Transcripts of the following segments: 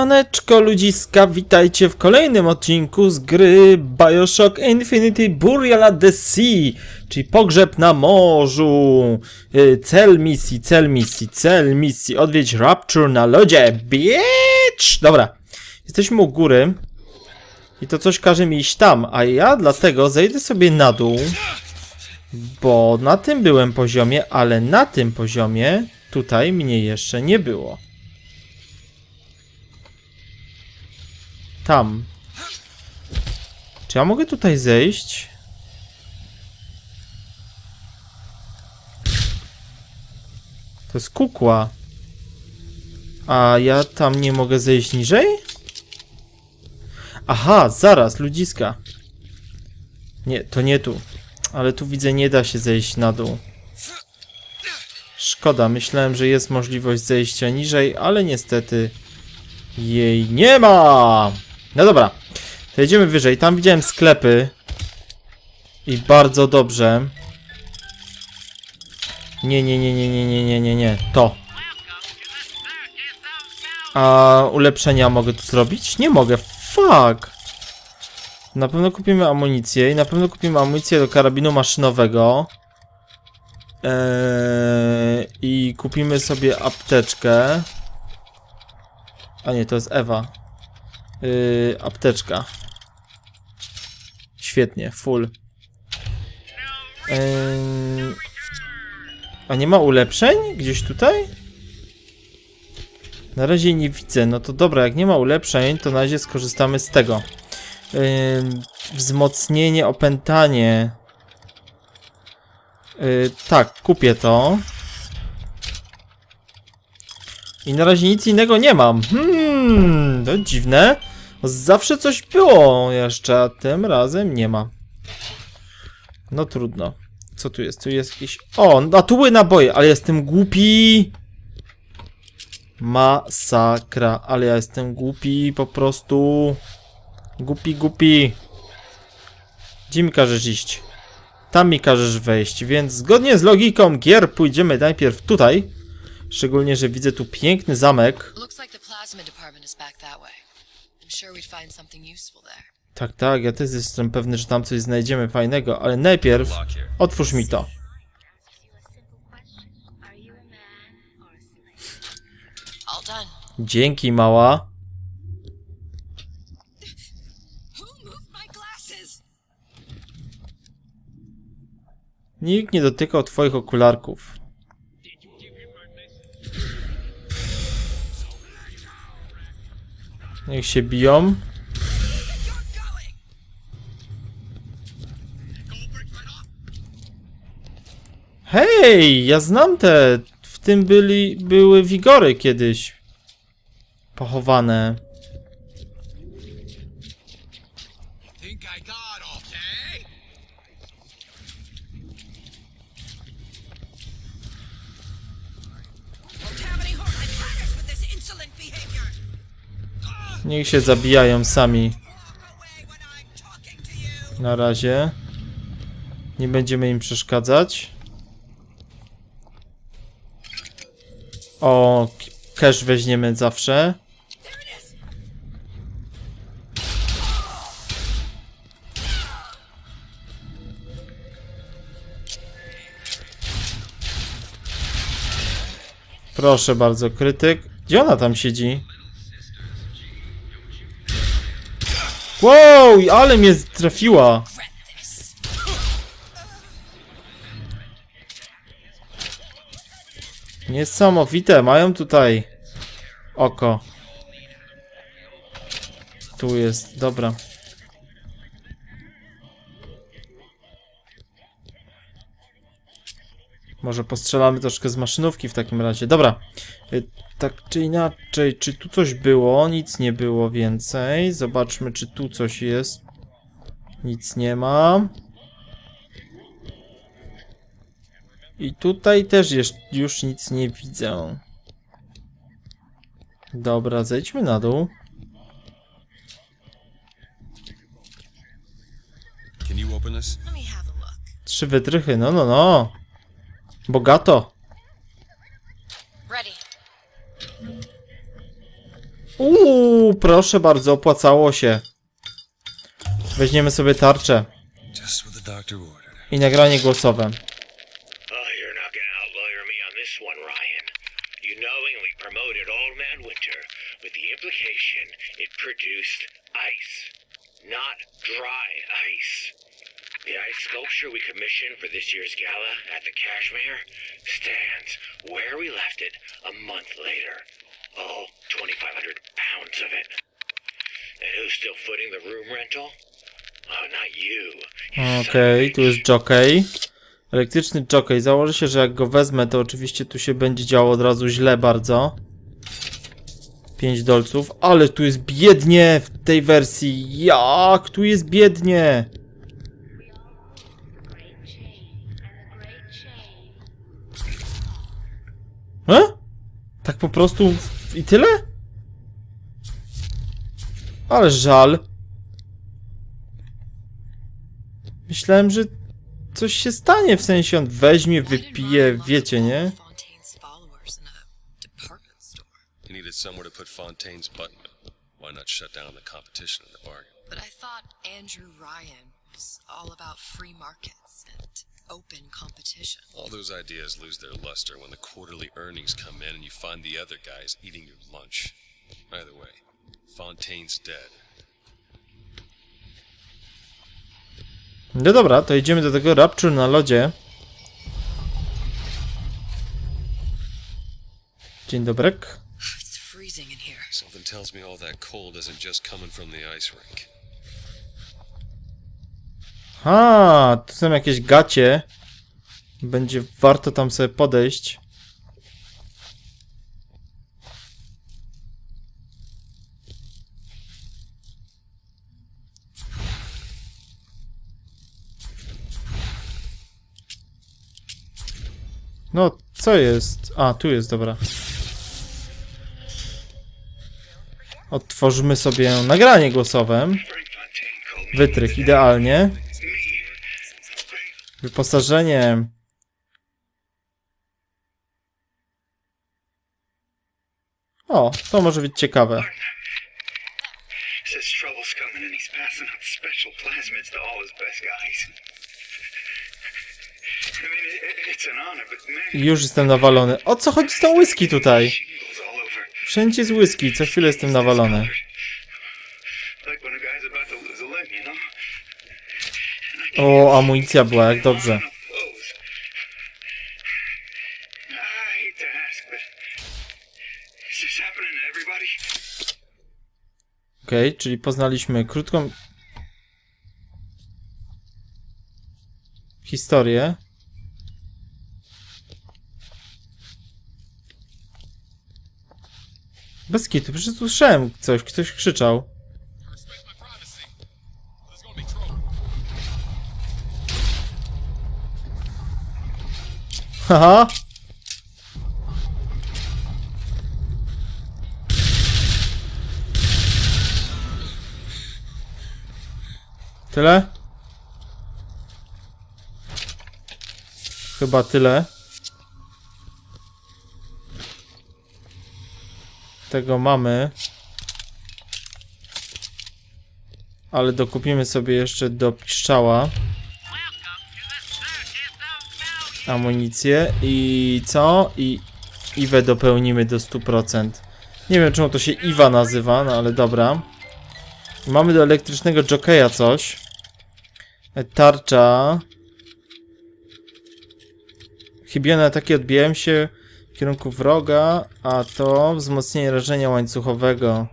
Siemaneczko ludziska, witajcie w kolejnym odcinku z gry Bioshock Infinity Burial at the Sea, czyli pogrzeb na morzu. Y, Cel misji, cel misji, cel misji, odwiedź Rapture na lodzie, bitch! Dobra, jesteśmy u góry i to coś każe mi iść tam, a ja dlatego zejdę sobie na dół, bo na tym byłem poziomie, ale na tym poziomie tutaj mnie jeszcze nie było. Tam. Czy ja mogę tutaj zejść? To jest kukła. A ja tam nie mogę zejść niżej? Aha, zaraz, ludziska. Nie, to nie tu. Ale tu widzę, nie da się zejść na dół. Szkoda, myślałem, że jest możliwość zejścia niżej, ale niestety jej nie ma. No dobra, to jedziemy wyżej. Tam widziałem sklepy. I bardzo dobrze. Nie, nie, nie, nie, nie, nie, nie, nie, nie. To. A ulepszenia mogę tu zrobić? Nie mogę. Fuck. Na pewno kupimy amunicję i na pewno kupimy amunicję do karabinu maszynowego. Eee, I kupimy sobie apteczkę. A nie, to jest Ewa. Yy, apteczka. Świetnie, full. Yy, a nie ma ulepszeń? Gdzieś tutaj? Na razie nie widzę. No to dobra, jak nie ma ulepszeń, to na razie skorzystamy z tego. Yy, wzmocnienie, opętanie. Yy, tak, kupię to. I na razie nic innego nie mam. Hmm, to dziwne. Zawsze coś było jeszcze, a tym razem nie ma. No trudno. Co tu jest? Tu jest jakiś... O, a tu były naboje, ale jestem głupi. Masakra, ale ja jestem głupi po prostu. Głupi, głupi. Gdzie mi każesz iść? Tam mi każesz wejść, więc zgodnie z logiką gier pójdziemy najpierw tutaj. Szczególnie, że widzę tu piękny zamek. Tak, tak, ja też jestem pewny, że tam coś znajdziemy fajnego, ale najpierw otwórz mi to. Dzięki, mała. Nikt nie dotykał twoich okularków. Niech się biją. Hej, ja znam te. W tym byli, były wigory kiedyś. Pochowane. Niech się zabijają sami. Na razie. Nie będziemy im przeszkadzać. O, cash weźmiemy zawsze. Proszę bardzo, krytyk. Gdzie ona tam siedzi? Wow, ale mnie trafiła. Niesamowite, mają tutaj oko. Tu jest, dobra. Może postrzelamy troszkę z maszynówki w takim razie. Dobra. Tak czy inaczej, czy tu coś było? Nic nie było więcej. Zobaczmy, czy tu coś jest. Nic nie ma. I tutaj też już nic nie widzę. Dobra, zejdźmy na dół. Trzy wytrychy, no no no. Bogato. Uuu, proszę bardzo, opłacało się. Weźmiemy sobie tarczę. I nagranie głosowe. Oh, sculpture we commissioned for this year's gala at the stands where we left it a month later. All 2,500 pounds of it. And who's still footing the room rental? Oh, not you. Okej, tu jest jockey. Elektryczny jockey. Założę się, że jak go wezmę, to oczywiście tu się będzie działo od razu źle bardzo. 5 dolców, ale tu jest biednie w tej wersji. Jak tu jest biednie? E? Tak po prostu i tyle? Ale żal. Myślałem, że coś się stanie, w sensie on weźmie, wypije, wiecie, nie? He needed somewhere to put Fontaine's button. Why not shut down the competition in the bargain? But I thought Andrew Ryan was all about free markets and open competition. All those ideas lose their luster when the quarterly earnings come in and you find the other guys eating your lunch. Either way, Fontaine's dead. No dobra, to idziemy do tego Rapture na lodzie. Dzień dobry. It's freezing in here. Something tells me all that cold isn't just coming from the ice rink. A, tu są jakieś gacie. Będzie warto tam sobie podejść. No, co jest? A, tu jest, dobra. Otworzymy sobie nagranie głosowe. Wytrych, idealnie. Wyposażenie. O, to może być ciekawe. Says trouble's coming and he's passing out special plasmids to all his best guys. I mean, it, it- it's an honor, but man, Już jestem nawalony. O co chodzi z tą whisky tutaj? Wszędzie jest whisky, co chwilę jestem nawalony. Like when a guy's about to lose a leg, you know? O, amunicja była, jak dobrze. Okej, czyli poznaliśmy krótką historię. Bez kitu, przecież słyszałem coś, ktoś krzyczał. Haha! Tyle? Chyba tyle. Tego mamy. Ale dokupimy sobie jeszcze do piszczała. Amunicję i co? I Iwę dopełnimy do 100%. Nie wiem czemu to się Iwa nazywa, no ale dobra. Mamy do elektrycznego jokeja coś. E, Tarcza. Chybione ataki odbijają się w kierunku wroga, a to wzmocnienie rażenia łańcuchowego.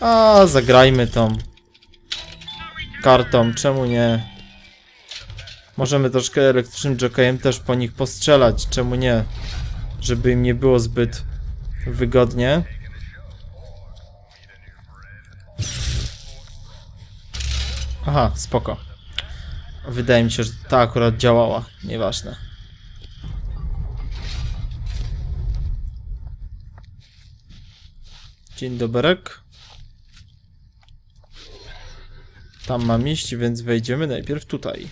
A, zagrajmy tą kartą, czemu nie? Możemy troszkę elektrycznym jockeyem też po nich postrzelać, czemu nie? Żeby im nie było zbyt wygodnie. Aha, spoko. Wydaje mi się, że ta akurat działała. Nieważne. Dzień doberek. Tam mam iść, więc wejdziemy najpierw tutaj.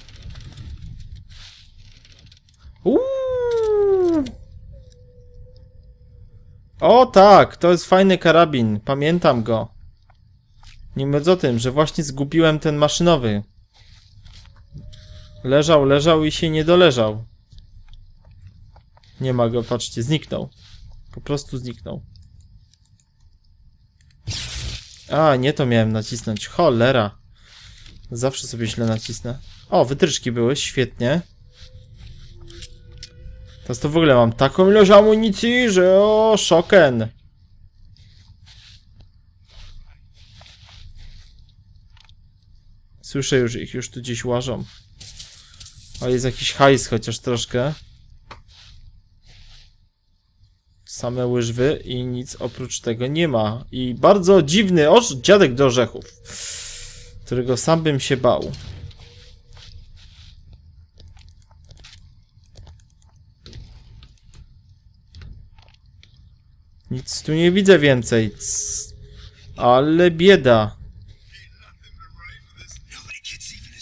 O tak, to jest fajny karabin. Pamiętam go. Nie mówiąc o tym, że właśnie zgubiłem ten maszynowy. Leżał, leżał i się nie doleżał. Nie ma go, patrzcie, zniknął. Po prostu zniknął. A, nie to miałem nacisnąć. Cholera. Zawsze sobie źle nacisnę. O, wytyczki były, świetnie. Teraz to w ogóle mam taką ilość amunicji, że o, szoken. Słyszę już ich, już tu gdzieś łażą. O, jest jakiś hajs chociaż troszkę. Same łyżwy i nic oprócz tego nie ma. I bardzo dziwny oż dziadek do orzechów, którego sam bym się bał. Nic tu nie widzę więcej. Ale bieda. Nobody gets even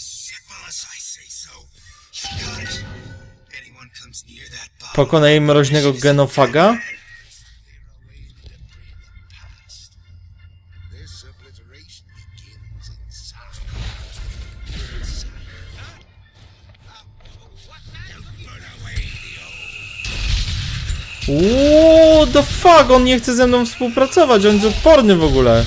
fuck? On nie chce ze mną współpracować, on jest odporny w ogóle.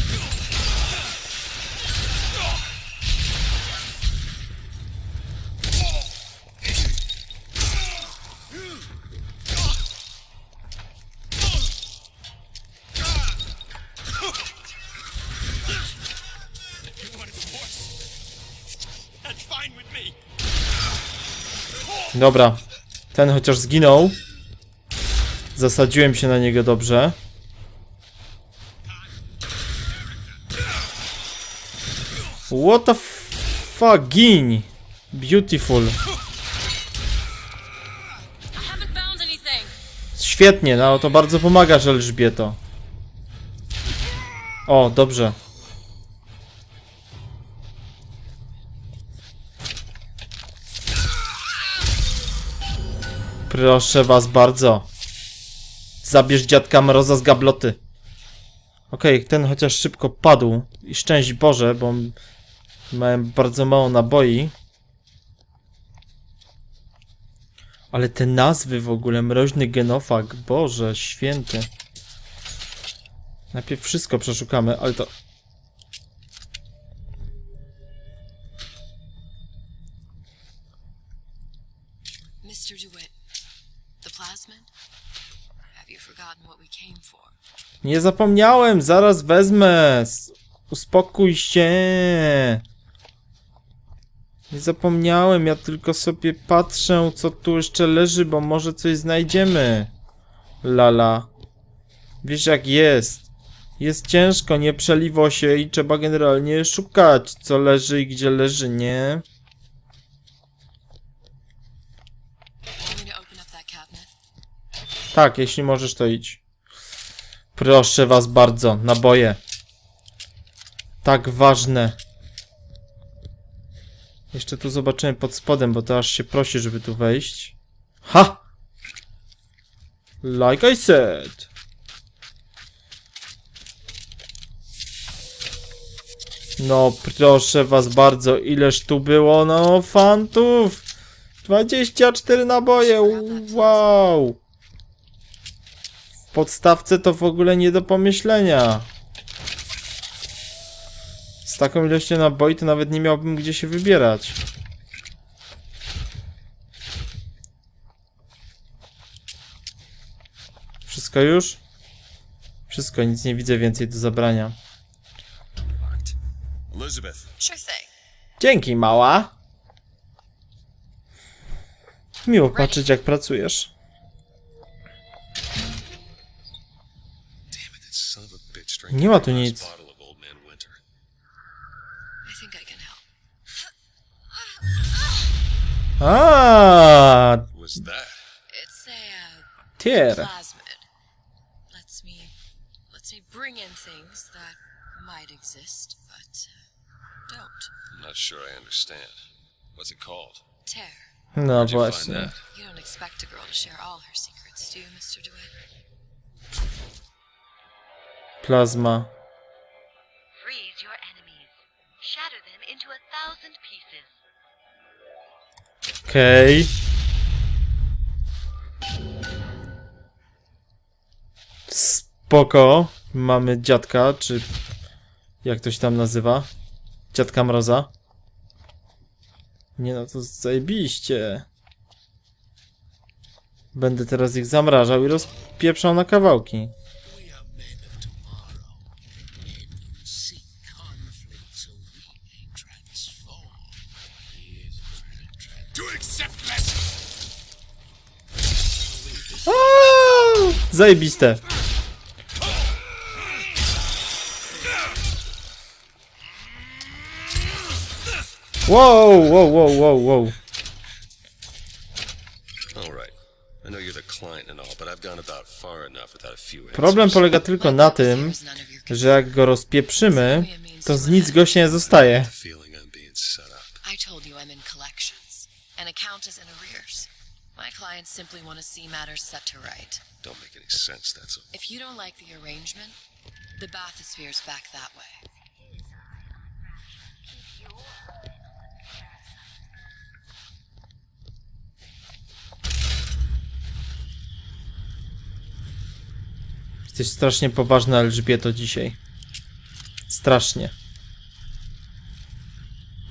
Dobra. Ten chociaż zginął. Zasadziłem się na niego dobrze. What the fuck? Beautiful. Świetnie, no to bardzo pomaga, że Elżbieto. O, dobrze. Proszę was bardzo. Zabierz dziadka Mroza z gabloty. Okej, ten chociaż szybko padł. I szczęść Boże, bo miałem bardzo mało naboi. Ale te nazwy w ogóle, mroźny genofag, Boże, święty. Najpierw wszystko przeszukamy, ale to... Nie zapomniałem, zaraz wezmę. Uspokój się. Nie zapomniałem, ja tylko sobie patrzę, co tu jeszcze leży, bo może coś znajdziemy. Lala. Wiesz jak jest. Jest ciężko, nie przeliwo się i trzeba generalnie szukać, co leży i gdzie leży, nie? Tak, jeśli możesz, to idź. Proszę was bardzo, naboje. Tak ważne. Jeszcze tu zobaczymy pod spodem, bo to aż się prosi, żeby tu wejść. Ha! Like I said. No, proszę was bardzo, ileż tu było, no, fantów! 24 naboje, wow! Podstawce to w ogóle nie do pomyślenia. Z taką ilością naboi to nawet nie miałbym gdzie się wybierać. Wszystko już? Wszystko, nic nie widzę więcej do zabrania. Dzięki, mała. Miło patrzeć, jak pracujesz. Nie ma tu nic. bottle of Old Man Winter. I think I can help. A, It's a uh, tier. plasmid. Lets me lets me bring in things that might exist but uh, don't. I'm not sure I understand. What's it called? Tear. No Where'd you find właśnie. that? You don't expect a girl to share all her secrets, do you, Mr. DeWitt? Pieces. Okej. Spoko. Mamy dziadka, czy jak to się tam nazywa? Dziadka Mroza. Nie no, to zajebiście. Będę teraz ich zamrażał i rozpieprzał na kawałki. Zajebiste. Wow, wow, wow, wow, wow. Problem polega tylko na tym, że jak go rozpieprzymy, to z nic go się nie zostaje. feeling I'm being set up. I told you I'm in collections. An account is in arrears. My clients simply want to see matters set to right. Don't make any sense, that's all. If you don't like the arrangement, the bathysphere's back that way. Jesteś strasznie poważna, Elżbieto, dzisiaj. Strasznie.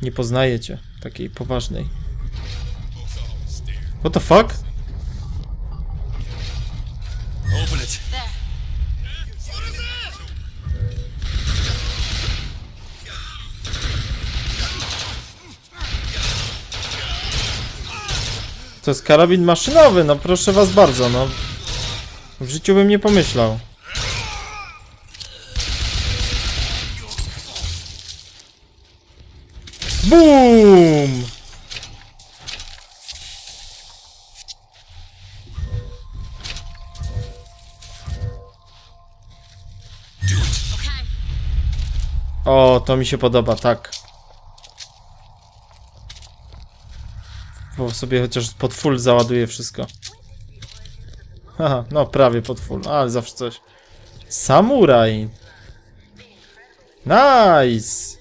Nie poznaję cię, takiej poważnej. What the fuck? Open it! There. To jest karabin maszynowy, no proszę was bardzo, no. W życiu bym nie pomyślał. BOOM! O, to mi się podoba, tak. Bo sobie chociaż pod full załaduję wszystko. Haha, no prawie pod full, ale zawsze coś. Samuraj! Nice!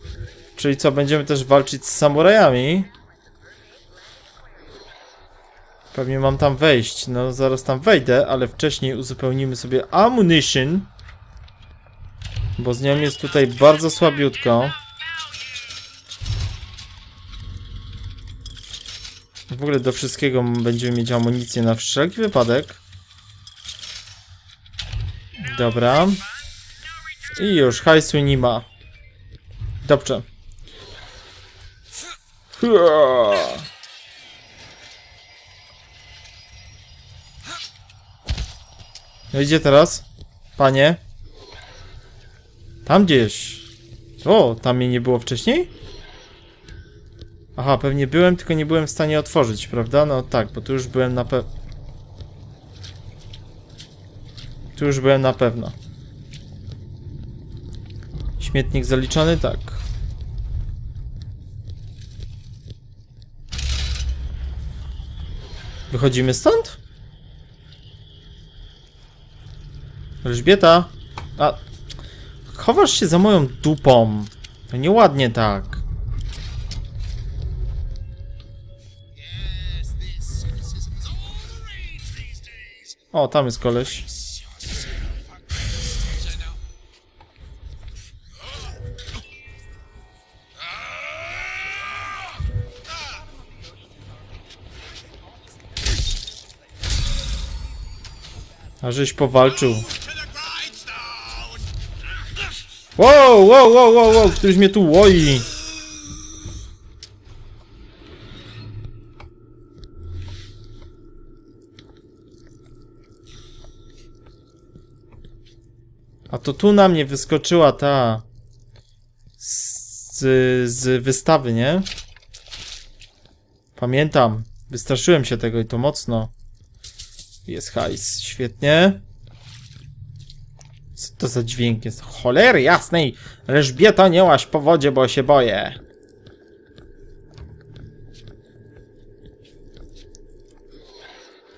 Czyli co, będziemy też walczyć z samurajami? Pewnie mam tam wejść, no zaraz tam wejdę, ale wcześniej uzupełnimy sobie ammunition. Bo z nią jest tutaj bardzo słabiutko. W ogóle do wszystkiego będziemy mieć amunicję na wszelki wypadek. Dobra. I już, hajsu nie ma. Dobrze. No idzie teraz? Panie? Tam gdzieś. O, tam mnie nie było wcześniej? Aha, pewnie byłem, tylko nie byłem w stanie otworzyć, prawda? No tak, bo tu już byłem na pe... Tu już byłem na pewno. Śmietnik zaliczony? Tak. Wychodzimy stąd? Elżbieta? A, chowasz się za moją dupą. To nieładnie tak. O, tam jest koleś. A żeś powalczył. Wow, wow, wow, wow, wow, któryś mnie tu łoi. A to tu na mnie wyskoczyła ta z, z wystawy, nie? Pamiętam. Wystraszyłem się tego i to mocno. Jest hajs, świetnie. Co to za dźwięk jest? Cholery jasnej! Elżbieta, nie łaź po wodzie, bo się boję.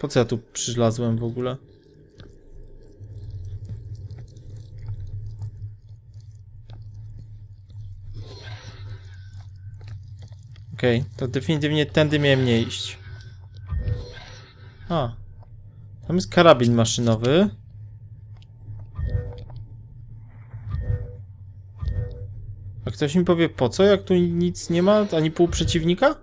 Po co ja tu przyszlazłem w ogóle? Okej, okay, to definitywnie tędy miałem nie iść. A. Tam jest karabin maszynowy. Ktoś mi powie po co, jak tu nic nie ma, ani pół przeciwnika?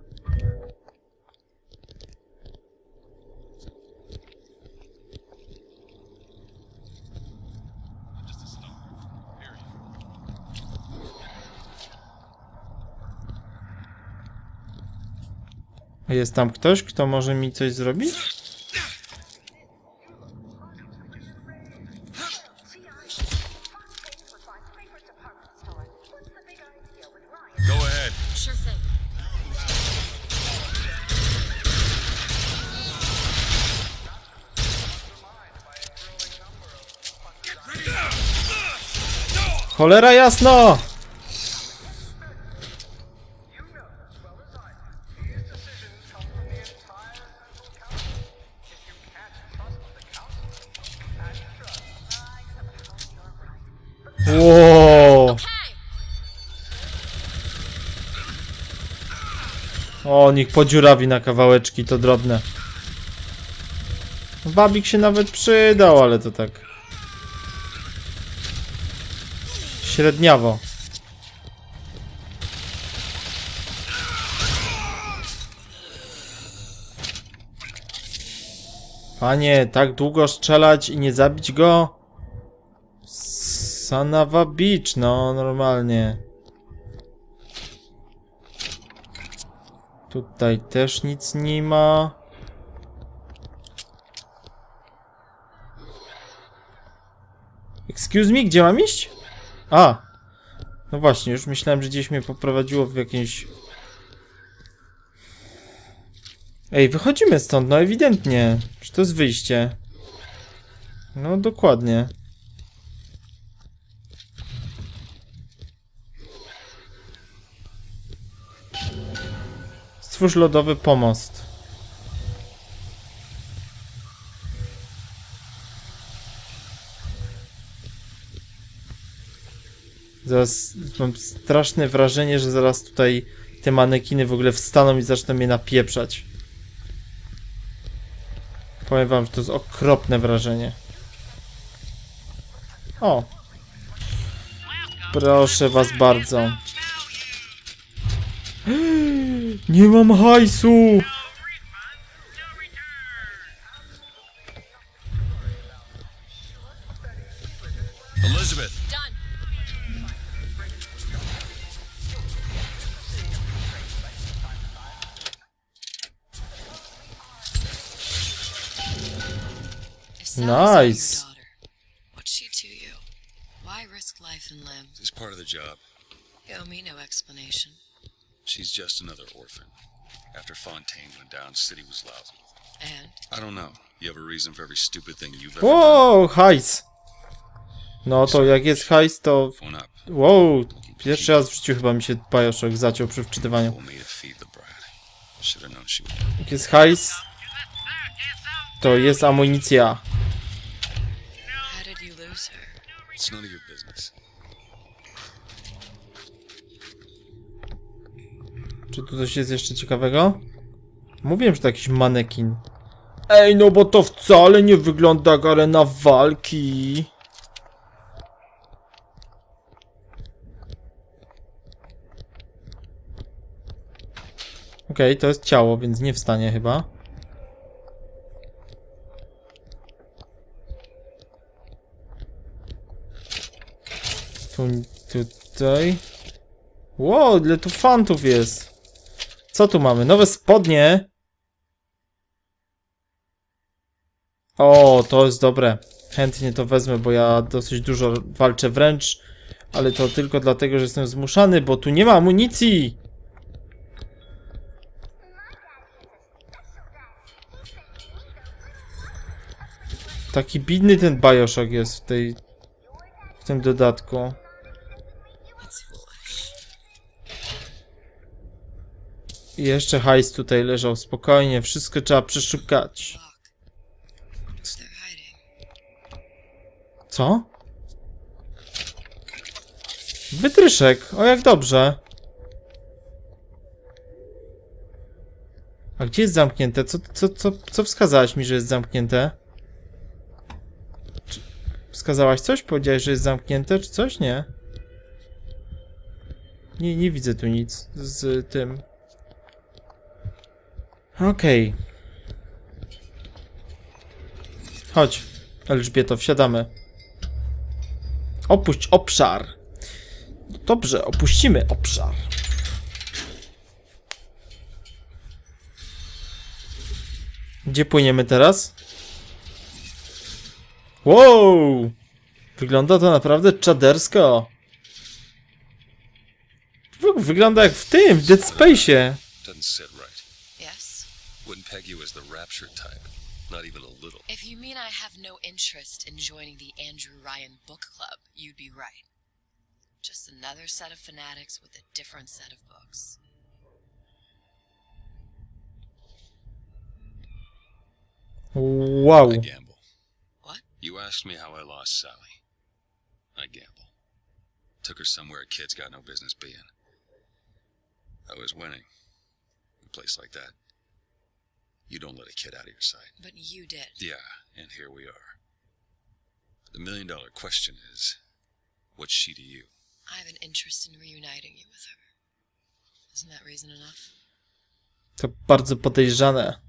Jest tam ktoś, kto może mi coś zrobić? Cholera jasno! O, niech podziurawi na kawałeczki, to drobne. Wabik się nawet przydał, ale to tak. Średniawo. Panie, tak długo strzelać i nie zabić go? Sanawa Beach, no normalnie. Tutaj też nic nie ma. Excuse me, gdzie mam iść? A! No właśnie, już myślałem, że gdzieś mnie poprowadziło w jakieś... Ej, wychodzimy stąd, no ewidentnie. Czy to jest wyjście? No, dokładnie. Stwórz lodowy pomost. Zaraz mam straszne wrażenie, że zaraz tutaj te manekiny w ogóle wstaną i zaczną mnie napieprzać. Powiem wam, że to jest okropne wrażenie. O! Proszę was bardzo. Nie mam hajsu! Nice. what's she to you? Why risk life and limb? It's part of the job. You owe me no explanation. She's just another orphan. After Fontaine went down, city was lousy. And I don't know. You have a reason for every stupid thing you've ever done. Wow, hajs! No to jak jest hajs, to... Phone up. Wow! Pierwszy raz w życiu chyba mi się Bioshock zaciął przy wczytywaniu. Told me to feed the brat. Should have known she would. Jak jest hajs, to jest amunicja. how did you lose her? It's none of your business. Czy tu coś jest jeszcze ciekawego? Mówiłem, że to jakiś manekin. Ej, no bo to wcale nie wygląda jak arena walki. Okej, to jest ciało, więc nie wstanie chyba. Tu, tutaj. Wow, ile tu fantów jest. Co tu mamy? Nowe spodnie. O, to jest dobre. Chętnie to wezmę, bo ja dosyć dużo walczę wręcz. Ale to tylko dlatego, że jestem zmuszany, bo tu nie ma amunicji. Taki bidny ten Bioshock jest w tej... w tym dodatku. It's foolish. Jeszcze hajs tutaj leżał spokojnie, wszystko trzeba przeszukać. Co? Wytryszek, o jak dobrze. A gdzie jest zamknięte? Co, co, co, co wskazałaś mi, że jest zamknięte? Czy wskazałaś coś? Powiedziałeś, że jest zamknięte, czy coś? Nie. Nie, nie widzę tu nic z tym. Okej. Chodź, Elżbieto, wsiadamy. Opuść obszar. Dobrze, opuścimy obszar. Gdzie płyniemy teraz? Wow! Wygląda to naprawdę czadersko. Wygląda jak w tym, w Dead Space'ie. Wouldn't peg you as the rapture type. Not even a little. If you mean I have no interest in joining the Andrew Ryan Book Club, you'd be right. Just another set of fanatics with a different set of books. Wow. I gamble. What? You asked me how I lost Sally. I gamble. Took her somewhere a kid's got no business being. I was winning. A place like that. You don't let a kid out of your sight. But you did. Yeah, and here we are. The million dollar question is what's she to you? I have an interest in reuniting you with her. Isn't that reason enough? To bardzo podejrzane.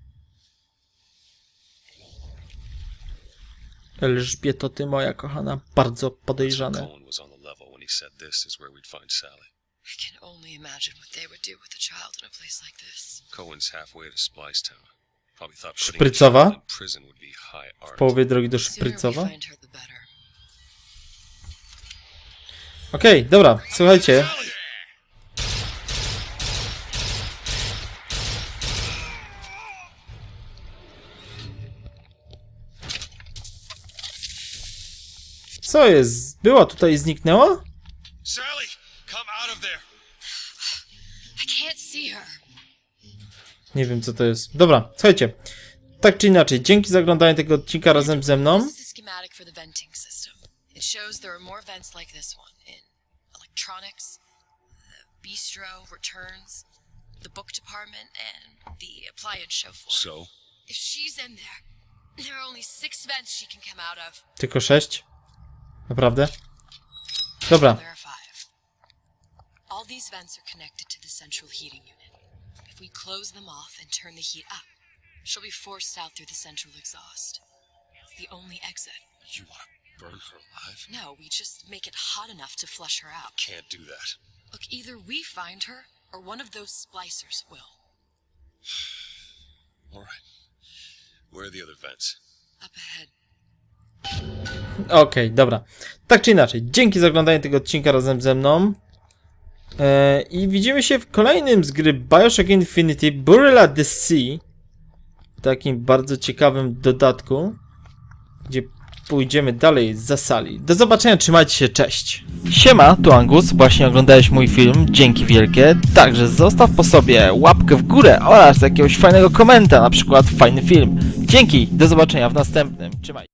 Elżbieto, ty moja kochana, bardzo podejrzane. Cohen was on the level when he said this is where we'd find Sally. I can only imagine what they would do with a child in a place like this. Cohen's halfway to Splicetown. Probably thought putting a Szprycowa? W połowie drogi do Szprycowa. Okej, dobra, słuchajcie. Co jest? Była tutaj i zniknęła? Sally, come out of there. I can't see her. Nie wiem co to jest. Dobra, słuchajcie. Tak czy inaczej, dzięki za oglądanie tego odcinka razem ze mną. This is the schematic for the venting system. It shows there are more vents like this one in electronics, the bistro, returns, the book department, and the appliance show floor. So, If she's in there, there are only six vents she can come out of. Tylko sześć? Naprawdę? Dobra, There are five. All these vents are connected to the central heating unit. If we close them off and turn the heat up, she'll be forced out through the central exhaust. It's the only exit. you want to burn her alive? No, we just make it hot enough to flush her out. Can't do that. Look, either we find her or one of those splicers will. All right. Where are the other vents? Up ahead. okej, dobra. Tak czy inaczej, dzięki za oglądanie tego odcinka razem ze mną. E, I widzimy się w kolejnym z gry Bioshock Infinity Burial at the Sea. Takim bardzo ciekawym dodatku, gdzie pójdziemy dalej za sali. Do zobaczenia, trzymajcie się, cześć! Siema, tu Angus, właśnie oglądałeś mój film, dzięki wielkie. Także zostaw po sobie łapkę w górę oraz jakiegoś fajnego komenta, na przykład fajny film. Dzięki, do zobaczenia w następnym, trzymaj